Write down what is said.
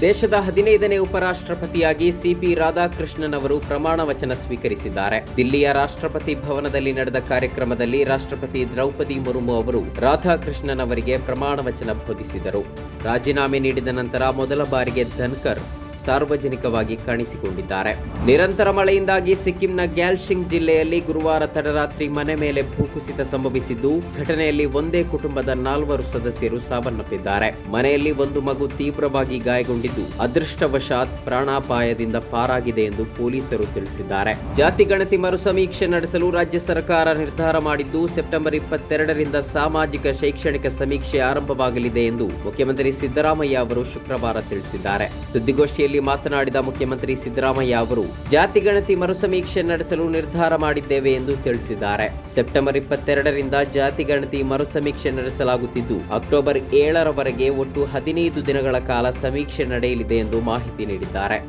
ದೇಶದ ಹದಿನೈದನೇ ಉಪರಾಷ್ಟ್ರಪತಿಯಾಗಿ ಸಿಪಿ ರಾಧಾಕೃಷ್ಣನ್ ಅವರು ಪ್ರಮಾಣ ವಚನ ಸ್ವೀಕರಿಸಿದ್ದಾರೆ. ದಿಲ್ಲಿಯ ರಾಷ್ಟ್ರಪತಿ ಭವನದಲ್ಲಿ ನಡೆದ ಕಾರ್ಯಕ್ರಮದಲ್ಲಿ ರಾಷ್ಟ್ರಪತಿ ದ್ರೌಪದಿ ಮುರ್ಮು ಅವರು ರಾಧಾಕೃಷ್ಣನ್ ಅವರಿಗೆ ಪ್ರಮಾಣ ವಚನ ಬೋಧಿಸಿದರು. ರಾಜೀನಾಮೆ ನೀಡಿದ ನಂತರ ಮೊದಲ ಬಾರಿಗೆ ಧನ್ಕರ್ ಸಾರ್ವಜನಿಕವಾಗಿ ಕಾಣಿಸಿಕೊಂಡಿದ್ದಾರೆ. ನಿರಂತರ ಮಳೆಯಿಂದಾಗಿ ಸಿಕ್ಕಿಂನ ಗ್ಯಾಲ್ಶಿಂಗ್ ಜಿಲ್ಲೆಯಲ್ಲಿ ಗುರುವಾರ ತಡರಾತ್ರಿ ಮನೆ ಮೇಲೆ ಭೂಕುಸಿತ ಸಂಭವಿಸಿದ್ದು, ಘಟನೆಯಲ್ಲಿ ಒಂದೇ ಕುಟುಂಬದ ನಾಲ್ವರು ಸದಸ್ಯರು ಸಾವನ್ನಪ್ಪಿದ್ದಾರೆ. ಮನೆಯಲ್ಲಿ ಒಂದು ಮಗು ತೀವ್ರವಾಗಿ ಗಾಯಗೊಂಡಿದ್ದು, ಅದೃಷ್ಟವಶಾತ್ ಪ್ರಾಣಾಪಾಯದಿಂದ ಪಾರಾಗಿದೆ ಎಂದು ಪೊಲೀಸರು ತಿಳಿಸಿದ್ದಾರೆ. ಜಾತಿ ಗಣತಿ ಮರು ಸಮೀಕ್ಷೆ ನಡೆಸಲು ರಾಜ್ಯ ಸರ್ಕಾರ ನಿರ್ಧಾರ ಮಾಡಿದ್ದು, ಸೆಪ್ಟೆಂಬರ್ ಇಪ್ಪತ್ತೆರಡರಿಂದ ಸಾಮಾಜಿಕ ಶೈಕ್ಷಣಿಕ ಸಮೀಕ್ಷೆ ಆರಂಭವಾಗಲಿದೆ ಎಂದು ಮುಖ್ಯಮಂತ್ರಿ ಸಿದ್ದರಾಮಯ್ಯ ಅವರು ಶುಕ್ರವಾರ ತಿಳಿಸಿದ್ದಾರೆ. ಸುದ್ದಿಗೋಷ್ಠಿಯಲ್ಲಿ ಮಾತನಾಡಿದ ಮುಖ್ಯಮಂತ್ರಿ ಸಿದ್ದರಾಮಯ್ಯ ಅವರು, ಜಾತಿ ಗಣತಿ ಮರುಸಮೀಕ್ಷೆ ನಡೆಸಲು ನಿರ್ಧಾರ ಮಾಡಿದ್ದೇವೆ ಎಂದು ತಿಳಿಸಿದ್ದಾರೆ. ಸೆಪ್ಟೆಂಬರ್ ಇಪ್ಪತ್ತೆರಡರಿಂದ ಜಾತಿ ಗಣತಿ ಮರುಸಮೀಕ್ಷೆ ನಡೆಸಲಾಗುತ್ತಿದ್ದು, ಅಕ್ಟೋಬರ್ ಏಳರವರೆಗೆ ಒಟ್ಟು ಹದಿನೈದು ದಿನಗಳ ಕಾಲ ಸಮೀಕ್ಷೆ ನಡೆಯಲಿದೆ ಎಂದು ಮಾಹಿತಿ ನೀಡಿದ್ದಾರೆ.